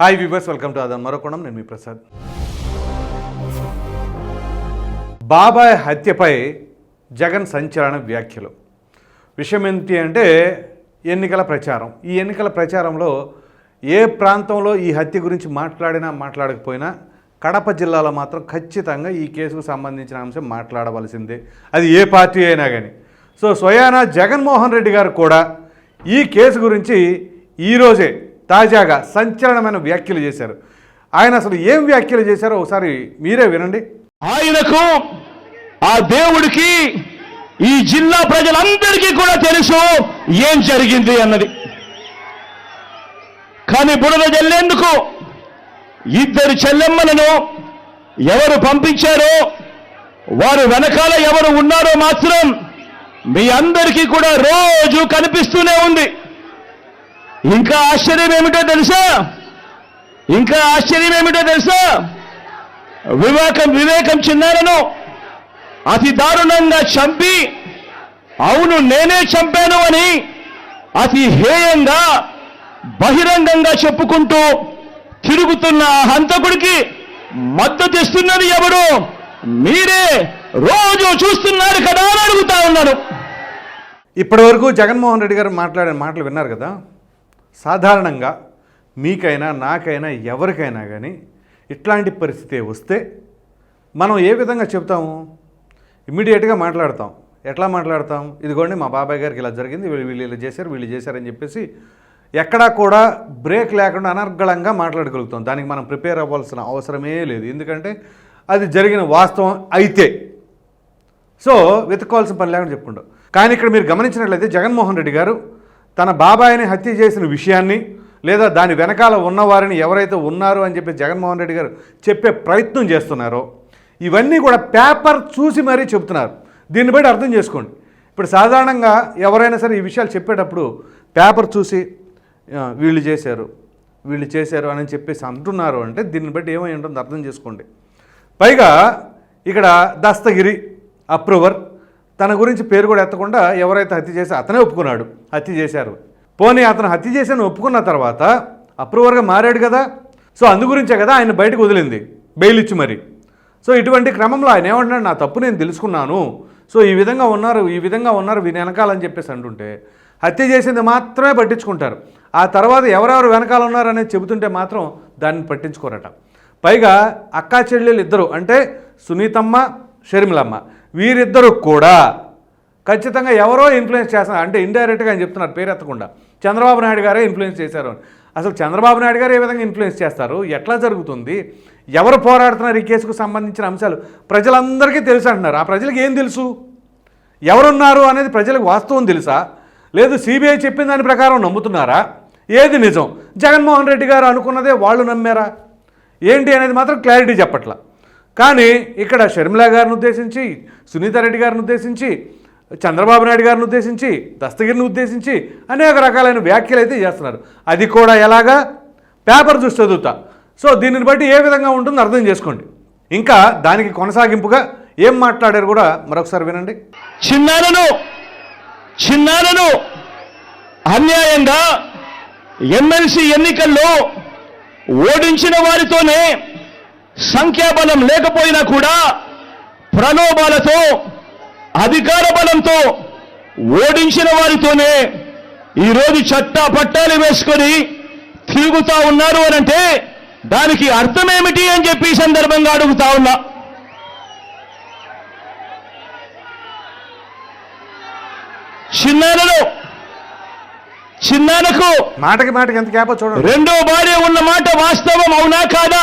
Hi viewers welcome to అదన్ మరొకోణం నేను మీ ప్రసాద్. బాబాయ్ హత్యపై జగన్ సంచలన వ్యాఖ్యలు. విషయం ఏంటి అంటే ఎన్నికల ప్రచారం. ఈ ఎన్నికల ప్రచారంలో ఏ ప్రాంతంలో ఈ హత్య గురించి మాట్లాడినా మాట్లాడకపోయినా కడప జిల్లాలో మాత్రం ఖచ్చితంగా ఈ కేసుకు సంబంధించిన అంశం మాట్లాడవలసిందే. అది ఏ పార్టీ అయినా కానీ సో స్వయానా జగన్మోహన్ రెడ్డి గారు కూడా ఈ కేసు గురించి ఈరోజే తాజాగా సంచలనమైన వ్యాఖ్యలు చేశారు. ఆయన అసలు ఏం వ్యాఖ్యలు చేశారో ఒకసారి మీరే వినండి. ఆయనకు ఆ దేవుడికి ఈ జిల్లా ప్రజలందరికీ కూడా తెలుసు ఏం జరిగింది అన్నది. కానీ బుడద చెల్లేందుకు ఇద్దరు చెల్లెమ్మలను ఎవరు పంపించారో వారు వెనకాల ఎవరు ఉన్నారో మాత్రం మీ అందరికీ కూడా రోజు కనిపిస్తూనే ఉంది. ఇంకా ఆశ్చర్యం ఏమిటో తెలుసా? ఇంకా ఆశ్చర్యం ఏమిటో తెలుసా? వివేకం వివేకం చిన్నారను అతి దారుణంగా చంపి అవును నేనే చంపాను అని అతి హేయంగా బహిరంగంగా చెప్పుకుంటూ తిరుగుతున్న ఆ హంతకుడికి మద్దతు ఇస్తున్నది మీరే. రోజు చూస్తున్నారు కదా అని అడుగుతా ఉన్నాను. ఇప్పటి వరకు జగన్మోహన్ రెడ్డి గారు మాట్లాడిన మాటలు విన్నారు కదా? సాధారణంగా మీకైనా నాకైనా ఎవరికైనా కానీ ఇట్లాంటి పరిస్థితి వస్తే మనం ఏ విధంగా చెప్తాము ఇమ్మీడియట్గా మాట్లాడతాం. ఎట్లా మాట్లాడతాం? ఇదిగోండి మా బాబాయ్ గారికి ఇలా జరిగింది వీళ్ళు వీళ్ళు ఇలా చేశారు వీళ్ళు చేశారని చెప్పేసి ఎక్కడా కూడా బ్రేక్ లేకుండా అనర్గళంగా మాట్లాడగలుగుతాం. దానికి మనం ప్రిపేర్ అవ్వాల్సిన అవసరమే లేదు. ఎందుకంటే అది జరిగిన వాస్తవం అయితే. సో వెతుక్కోవాల్సిన పని లేకుండా చెప్పుకుంటాం. కానీ ఇక్కడ మీరు గమనించినట్లయితే జగన్మోహన్ రెడ్డి గారు తన బాబాయిని హత్య చేసిన విషయాన్ని లేదా దాని వెనకాల ఉన్నవారిని ఎవరైతే ఉన్నారో అని చెప్పి జగన్మోహన్ రెడ్డి గారు చెప్పే ప్రయత్నం చేస్తున్నారో ఇవన్నీ కూడా పేపర్ చూసి మరీ చెప్తున్నారు దీన్ని బట్టి అర్థం చేసుకోండి. ఇప్పుడు సాధారణంగా ఎవరైనా సరే ఈ విషయాలు చెప్పేటప్పుడు పేపర్ చూసి వీళ్ళు చేశారు వీళ్ళు చేశారు అని చెప్పేసి అంటున్నారు అంటే దీన్ని బట్టి ఏమై ఉంటుందో అర్థం చేసుకోండి. పైగా ఇక్కడ దస్తగిరి అప్రూవర్ తన గురించి పేరు కూడా ఎత్తకుండా ఎవరైతే హత్య చేసి అతనే ఒప్పుకున్నాడు. హత్య చేశారు. పోనీ అతను హత్య చేశాను ఒప్పుకున్న తర్వాత అప్రూవర్గా మారాడు కదా? సో అందు గురించే కదా ఆయన బయటకు వదిలింది. బెయిల్ ఇచ్చి మరి. సో ఇటువంటి క్రమంలో ఆయన ఏమంటున్నాడు నా తప్పు నేను తెలుసుకున్నాను. సో ఈ విధంగా ఉన్నారు ఈ విధంగా ఉన్నారు వీని వెనకాలని చెప్పేసి అంటుంటే హత్య చేసింది మాత్రమే పట్టించుకుంటారు. ఆ తర్వాత ఎవరెవరు వెనకాల ఉన్నారు అనేది చెబుతుంటే మాత్రం దాన్ని పట్టించుకోరట. పైగా అక్కా చెల్లెలు ఇద్దరు. అంటే సునీతమ్మ షర్మిలమ్మ. వీరిద్దరూ కూడా ఖచ్చితంగా ఎవరో ఇన్ఫ్లుయెన్స్ చేస్తున్నారు. అంటే ఇండైరెక్ట్గా అని చెప్తున్నారు పేరెత్తకుండా చంద్రబాబు నాయుడు గారే ఇన్ఫ్లుయెన్స్ చేశారు అసలు చంద్రబాబు నాయుడు గారు ఏ విధంగా ఇన్ఫ్లుయెన్స్ చేస్తారు? ఎట్లా జరుగుతుంది? ఎవరు పోరాడుతున్నారు ఈ కేసుకు సంబంధించిన అంశాలు? ప్రజలందరికీ తెలుసు అంటున్నారు. ఆ ప్రజలకు ఏం తెలుసు? ఎవరున్నారు అనేది ప్రజలకు వాస్తవం తెలుసా? లేదు సిబిఐ చెప్పిన దాని ప్రకారం నమ్ముతున్నారా? ఏది నిజం? జగన్మోహన్ రెడ్డి గారు అనుకున్నదే వాళ్ళు నమ్మారా? ఏంటి అనేది మాత్రం క్లారిటీ చెప్పట్ల. కానీ ఇక్కడ షర్మిల గారిని ఉద్దేశించి సునీత రెడ్డి గారిని ఉద్దేశించి చంద్రబాబు నాయుడు గారిని ఉద్దేశించి దస్తగిరిని ఉద్దేశించి అనేక రకాలైన వ్యాఖ్యలు అయితే చేస్తున్నారు. అది కూడా ఎలాగా? పేపర్ చూసి చదువుతా. సో దీనిని బట్టి ఏ విధంగా ఉంటుందో అర్థం చేసుకోండి. ఇంకా దానికి కొనసాగింపుగా ఏం మాట్లాడారు కూడా మరొకసారి వినండి. చిన్నారను చిన్నారను అన్యాయంగా ఎమ్మెల్సీ ఎన్నికల్లో ఓడించిన వారితోనే సంఖ్యాబలం లేకపోయినా కూడా ప్రలోభాలతో అధికార బలంతో ఓడించిన వారితోనే ఈరోజు చట్టా పట్టాలు వేసుకొని తిరుగుతా ఉన్నారు అనంటే దానికి అర్థమేమిటి అని చెప్పి ఈ సందర్భంగా అడుగుతా ఉన్నా. చిన్నారను చిన్నారకు మాటకి మాటకి ఎంత క్యాపో చూడండి. రెండో భార్య ఉన్న మాట వాస్తవం అవునా కాదా?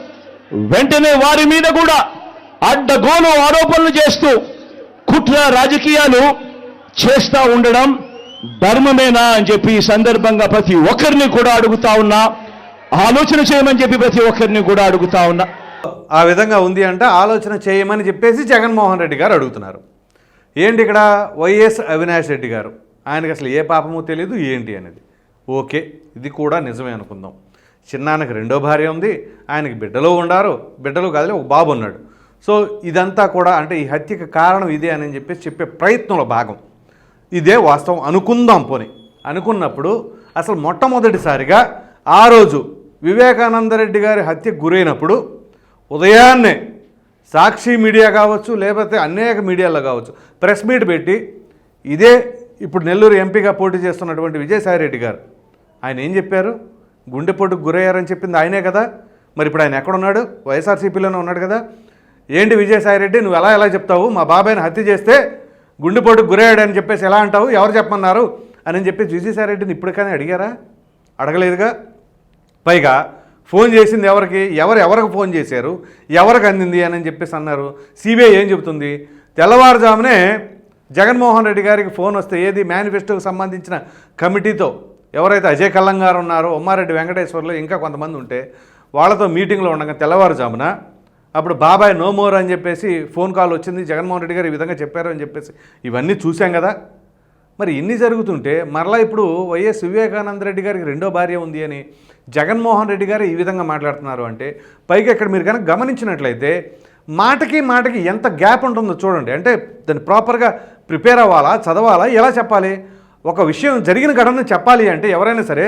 వెంటనే వారి మీద కూడా అడ్డగోలు ఆరోపణలు చేస్తూ కుట్ర రాజకీయాలు చేస్తా ఉండడం ధర్మమేనా అని చెప్పి ఈ సందర్భంగా ప్రతి ఒక్కరిని కూడా అడుగుతా ఉన్నా ఆలోచన చేయమని చెప్పి ప్రతి ఒక్కరిని కూడా అడుగుతా ఉన్నా. ఆ విధంగా ఉంది అంటే ఆలోచన చేయమని చెప్పేసి జగన్మోహన్ రెడ్డి గారు అడుగుతున్నారు. ఏంటి ఇక్కడ వైఎస్ అవినాష్ రెడ్డి గారు? ఆయనకి అసలు ఏ పాపమో తెలియదు ఏంటి అనేది. ఓకే ఇది కూడా నిజమే అనుకుందాం. చిన్నాన్నకి రెండో భార్య ఉంది ఆయనకి బిడ్డలు ఉండారు బిడ్డలు కాదులే ఒక బాబు ఉన్నాడు. సో ఇదంతా కూడా అంటే ఈ హత్యకి కారణం ఇదే అని చెప్పేసి చెప్పే ప్రయత్నంలో భాగం. ఇదే వాస్తవం అనుకుందాం పోని. అనుకున్నప్పుడు అసలు మొట్టమొదటిసారిగా ఆ రోజు వివేకానందరెడ్డి గారి హత్యకు గురైనప్పుడు ఉదయాన్నే సాక్షి మీడియా కావచ్చు లేకపోతే అనేక మీడియాలో కావచ్చు ప్రెస్ మీట్ పెట్టి ఇదే ఇప్పుడు నెల్లూరు ఎంపీగా పోటీ చేస్తున్నటువంటి విజయసాయిరెడ్డి గారు. ఆయన ఏం చెప్పారు? గుండెపోటుకు గురయ్యారని చెప్పింది ఆయనే కదా? మరి ఇప్పుడు ఆయన ఎక్కడున్నాడు? వైఎస్ఆర్సీపీలోనే ఉన్నాడు కదా? ఏంటి విజయసాయిరెడ్డి నువ్వు ఎలా ఎలా చెప్తావు? మా బాబాయ్ని హత్య చేస్తే గుండెపోటుకు గురయ్యాడని చెప్పేసి ఎలా అంటావు? ఎవరు చెప్పమన్నారు? అని చెప్పేసి విజయసాయిరెడ్డిని ఇప్పటికైనా అడిగారా? అడగలేదుగా? పైగా ఫోన్ చేసింది ఎవరికి? ఎవరు ఎవరికి ఫోన్ చేశారు? ఎవరికి అందింది అని చెప్పేసి అన్నారు. సిబిఐ ఏం చెబుతుంది? తెల్లవారుజామునే జగన్మోహన్ రెడ్డి గారికి ఫోన్ వస్తే ఏది? మేనిఫెస్టోకి సంబంధించిన కమిటీతో ఎవరైతే అజయ్ కల్లం గారు ఉన్నారో ఉమ్మారెడ్డి వెంకటేశ్వర్లు ఇంకా కొంతమంది ఉంటే వాళ్ళతో మీటింగ్లో ఉండగా తెల్లవారుజామున అప్పుడు బాబాయ్ నో మోర్ అని చెప్పేసి ఫోన్ కాల్ వచ్చింది. జగన్మోహన్ రెడ్డి గారు ఈ విధంగా చెప్పారు అని చెప్పేసి. ఇవన్నీ చూసాం కదా. మరి ఇన్ని జరుగుతుంటే మరలా ఇప్పుడు వైఎస్ వివేకానంద రెడ్డి గారికి రెండో భార్య ఉంది అని జగన్మోహన్ రెడ్డి గారు ఈ విధంగా మాట్లాడుతున్నారు అంటే పైగా ఇక్కడ మీరు కనుక గమనించినట్లయితే మాటకి మాటకి ఎంత గ్యాప్ ఉంటుందో చూడండి. అంటే దాన్ని ప్రాపర్గా ప్రిపేర్ అవ్వాలా చదవాలా ఎలా చెప్పాలి? ఒక విషయం జరిగిన ఘటన చెప్పాలి అంటే ఎవరైనా సరే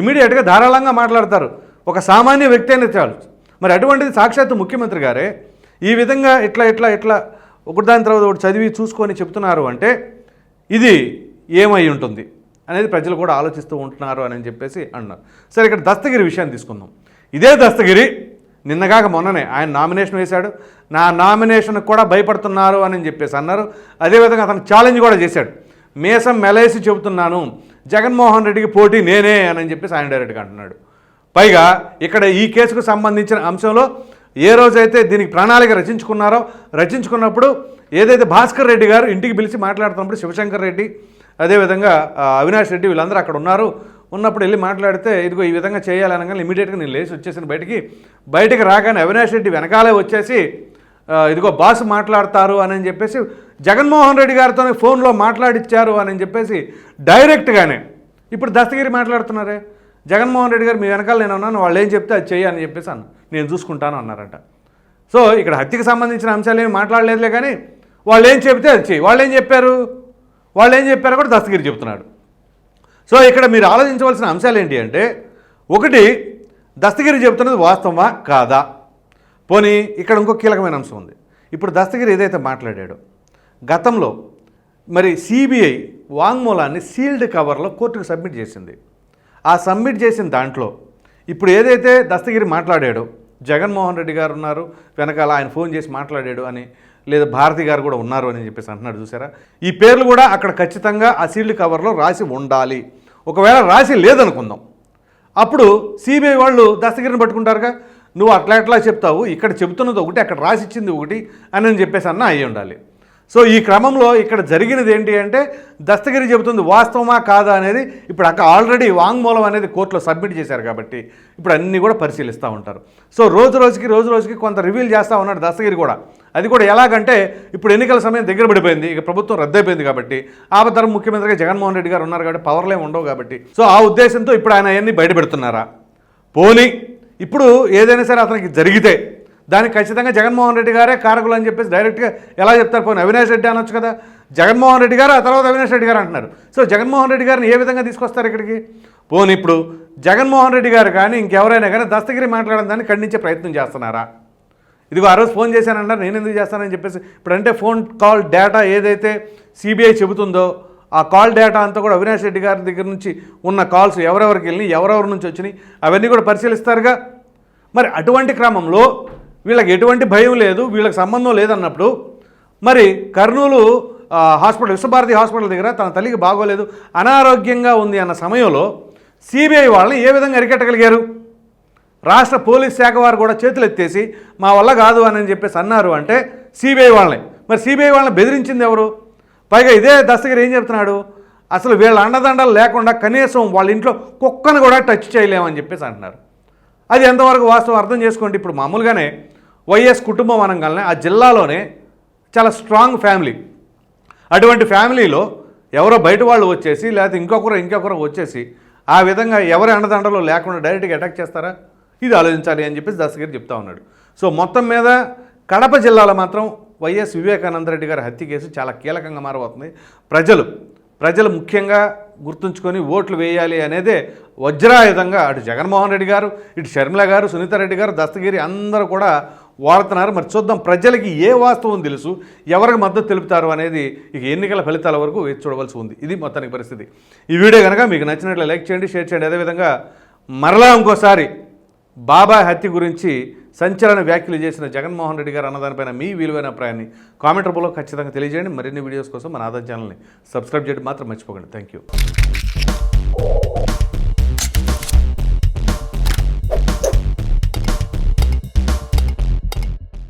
ఇమీడియట్గా ధారాళంగా మాట్లాడతారు. ఒక సామాన్య వ్యక్తి అయినా చాలు. మరి అటువంటిది సాక్షాత్తు ముఖ్యమంత్రి గారే ఈ విధంగా ఇట్లా ఇట్లా ఇట్లా ఒకటి దాని తర్వాత ఒకటి చదివి చూసుకొని చెప్తున్నారు అంటే ఇది ఏమై ఉంటుంది అనేది ప్రజలు కూడా ఆలోచిస్తూ ఉంటున్నారు అని చెప్పేసి అన్నారు. సరే ఇక్కడ దస్తగిరి విషయాన్ని తీసుకుందాం. ఇదే దస్తగిరి నిన్నగాక మొన్ననే ఆయన నామినేషన్ వేశాడు. నా నామినేషన్ కూడా భయపడుతున్నారు అని చెప్పేసి అన్నారు. అదేవిధంగా అతను ఛాలెంజ్ కూడా చేశాడు. మీసం మెలేసి చెబుతున్నాను జగన్మోహన్ రెడ్డికి పోటీ నేనే అని చెప్పి ఆయన డైరెక్ట్గా అంటున్నాడు. పైగా ఇక్కడ ఈ కేసుకు సంబంధించిన అంశంలో ఏ రోజైతే దీనికి ప్రణాళిక రచించుకున్నారో రచించుకున్నప్పుడు ఏదైతే భాస్కర్ రెడ్డి గారు ఇంటికి పిలిచి మాట్లాడుతున్నప్పుడు శివశంకర్ రెడ్డి అదేవిధంగా అవినాష్ రెడ్డి వీళ్ళందరూ అక్కడ ఉన్నారు. ఉన్నప్పుడు వెళ్ళి మాట్లాడితే ఇదిగో ఈ విధంగా చేయాలనగానే ఇమీడియట్గా నేను లేచి వచ్చేసిన బయటికి. బయటకు రాగానే అవినాష్ రెడ్డి వెనకాలే వచ్చేసి ఇదిగో బాస్ మాట్లాడతారు అని చెప్పేసి జగన్మోహన్ రెడ్డి గారితోనే ఫోన్లో మాట్లాడిచ్చారు అని చెప్పేసి డైరెక్ట్గానే. ఇప్పుడు దస్తగిరి మాట్లాడుతున్నారే? జగన్మోహన్ రెడ్డి గారు మీ వెనకాల నేను ఉన్నాను వాళ్ళు ఏం చెప్తే అది చెయ్యి అని చెప్పేసి అన్న. నేను చూసుకుంటాను అన్నారట. సో ఇక్కడ హత్యకు సంబంధించిన అంశాలు ఏమి మాట్లాడలేదులే కానీ వాళ్ళు ఏం చెప్తే అది చెయ్యి. వాళ్ళు ఏం చెప్పారు? వాళ్ళు ఏం చెప్పారో కూడా దస్తగిరి చెప్తున్నాడు. సో ఇక్కడ మీరు ఆలోచించవలసిన అంశాలు ఏంటి అంటే ఒకటి దస్తగిరి చెబుతున్నది వాస్తవమా? కాదా? పోనీ ఇక్కడ ఇంకో కీలకమైన అంశం ఉంది. ఇప్పుడు దస్తగిరి ఏదైతే మాట్లాడాడో గతంలో మరి సిబిఐ వాంగ్మూలాన్ని సీల్డ్ కవర్లో కోర్టుకు సబ్మిట్ చేసింది. ఆ సబ్మిట్ చేసిన దాంట్లో ఇప్పుడు ఏదైతే దస్తగిరి మాట్లాడాడో జగన్మోహన్ రెడ్డి గారు ఉన్నారు వెనకాల ఆయన ఫోన్ చేసి మాట్లాడాడు అని లేదా భారతి గారు కూడా ఉన్నారు అని చెప్పేసి అంటున్నాడు చూసారా? ఈ పేర్లు కూడా అక్కడ ఖచ్చితంగా ఆ సీల్డ్ కవర్లో రాసి ఉండాలి. ఒకవేళ రాసి లేదనుకుందాం. అప్పుడు సిబిఐ వాళ్ళు దస్తగిరిని పట్టుకుంటారుగా? నువ్వు అట్లా ఎట్లా చెప్తావు? ఇక్కడ చెబుతున్నది ఒకటి అక్కడ రాసిచ్చింది ఒకటి అని అని చెప్పేసి అన్న అయ్యి ఉండాలి. సో ఈ క్రమంలో ఇక్కడ జరిగినది ఏంటి అంటే దస్తగిరి చెబుతుంది వాస్తవమా కాదా అనేది ఇప్పుడు అక్కడ ఆల్రెడీ వాంగ్మూలం అనేది కోర్టులో సబ్మిట్ చేశారు కాబట్టి ఇప్పుడు అన్నీ కూడా పరిశీలిస్తూ ఉంటారు. సో రోజు రోజుకి రోజు రోజుకి కొంత రివీల్ చేస్తూ ఉన్నాడు దస్తగిరి కూడా. అది కూడా ఎలాగంటే ఇప్పుడు ఎన్నికల సమయం దగ్గర పడిపోయింది ఇక ప్రభుత్వం రద్దయిపోయింది కాబట్టి ఆపతరం ముఖ్యమంత్రిగా జగన్మోహన్ రెడ్డి గారు ఉన్నారు కాబట్టి పవర్లే ఉండవు కాబట్టి. సో ఆ ఉద్దేశంతో ఇప్పుడు ఆయన అవన్నీ బయటపెడుతున్నారా? పోనీ ఇప్పుడు ఏదైనా సరే అతనికి జరిగితే దానికి ఖచ్చితంగా జగన్మోహన్ రెడ్డి గారే కారకులు అని చెప్పేసి డైరెక్ట్గా ఎలా చెప్తారు? పోనీ అవినాష్ రెడ్డి అనొచ్చు కదా. జగన్మోహన్ రెడ్డి గారు ఆ తర్వాత అవినాష్ రెడ్డి గారు అంటున్నారు. సో జగన్మోహన్ రెడ్డి గారిని ఏ విధంగా తీసుకొస్తారు ఇక్కడికి? పోనీ ఇప్పుడు జగన్మోహన్ రెడ్డి గారు కానీ ఇంకెవరైనా కానీ దస్తగిరి మాట్లాడడం దాన్ని ఖండించే ప్రయత్నం చేస్తున్నారా? ఇదిగో ఆ రోజు ఫోన్ చేశానంటారు నేను ఎందుకు చేస్తానని చెప్పేసి. ఇప్పుడంటే ఫోన్ కాల్ డేటా ఏదైతే సిబిఐ చెబుతుందో ఆ కాల్ డేటా అంతా కూడా అవినాష్ రెడ్డి గారి దగ్గర నుంచి ఉన్న కాల్స్ ఎవరెవరికి వెళ్ళి ఎవరెవరి నుంచి వచ్చినాయి అవన్నీ కూడా పరిశీలిస్తారుగా. మరి అటువంటి క్రమంలో వీళ్ళకి ఎటువంటి భయం లేదు వీళ్ళకి సంబంధం లేదన్నప్పుడు మరి కర్నూలు హాస్పిటల్ విశ్వభారతి హాస్పిటల్ దగ్గర తన తల్లికి బాగోలేదు అనారోగ్యంగా ఉంది అన్న సమయంలో సిబిఐ వాళ్ళని ఏ విధంగా అరికట్టగలిగారు? రాష్ట్ర పోలీస్ శాఖ వారు కూడా చేతులు ఎత్తేసి మా వల్ల కాదు అని చెప్పేసి అన్నారు అంటే సిబిఐ వాళ్ళని. మరి సిబిఐ వాళ్ళని బెదిరించింది ఎవరు? పైగా ఇదే దస్తగిరి ఏం చెప్తున్నాడు? అసలు వీళ్ళ అండదండలు లేకుండా కనీసం వాళ్ళ ఇంట్లో కుక్కను కూడా టచ్ చేయలేమని చెప్పేసి అంటున్నారు. అది ఎంతవరకు వాస్తవం అర్థం చేసుకోండి. ఇప్పుడు మామూలుగానే వైఎస్ కుటుంబం అనగానే ఆ జిల్లాలోనే చాలా స్ట్రాంగ్ ఫ్యామిలీ అటువంటి ఫ్యామిలీలో ఎవరో బయట వాళ్ళు వచ్చేసి లేకపోతే ఇంకొకరు ఇంకొకరు వచ్చేసి ఆ విధంగా ఎవరి అండదండలో లేకుండా డైరెక్ట్గా అటాక్ చేస్తారా? ఇది ఆలోచించాలి అని చెప్పేసి దస్తగిరి చెప్తా ఉన్నాడు. సో మొత్తం మీద కడప జిల్లాలో మాత్రం వైఎస్ వివేకానంద రెడ్డి గారి హత్య కేసు చాలా కీలకంగా మారబోతుంది. ప్రజలు ప్రజలు ముఖ్యంగా గుర్తుంచుకొని ఓట్లు వేయాలి అనేదే వజ్రాయుధంగా అటు జగన్మోహన్ రెడ్డి గారు ఇటు షర్మిల గారు సునీత రెడ్డి గారు దస్తగిరి అందరూ కూడా వాడుతున్నారు. మరి చూద్దాం ప్రజలకి ఏ వాస్తవం తెలుసు ఎవరికి మద్దతు తెలుపుతారు అనేది ఇక ఎన్నికల ఫలితాల వరకు వేచి చూడవలసి ఉంది. ఇది మొత్తానికి పరిస్థితి. ఈ వీడియో కనుక మీకు నచ్చినట్లు లైక్ చేయండి షేర్ చేయండి. అదేవిధంగా మరలా ఇంకోసారి బాబాయ్ హత్య గురించి సంచలన వ్యాఖ్యలు చేసిన జగన్మోహన్ రెడ్డి గారు అన్నదానిపైన మీ విలువైన అభిప్రాయాన్ని కామెంట్ రూపంలో ఖచ్చితంగా తెలియజేయండి. మరిన్ని వీడియోస్ కోసం మన ఆధార్ ఛానల్ని సబ్స్క్రైబ్ చేయడం మాత్రం మర్చిపోకండి. Thank you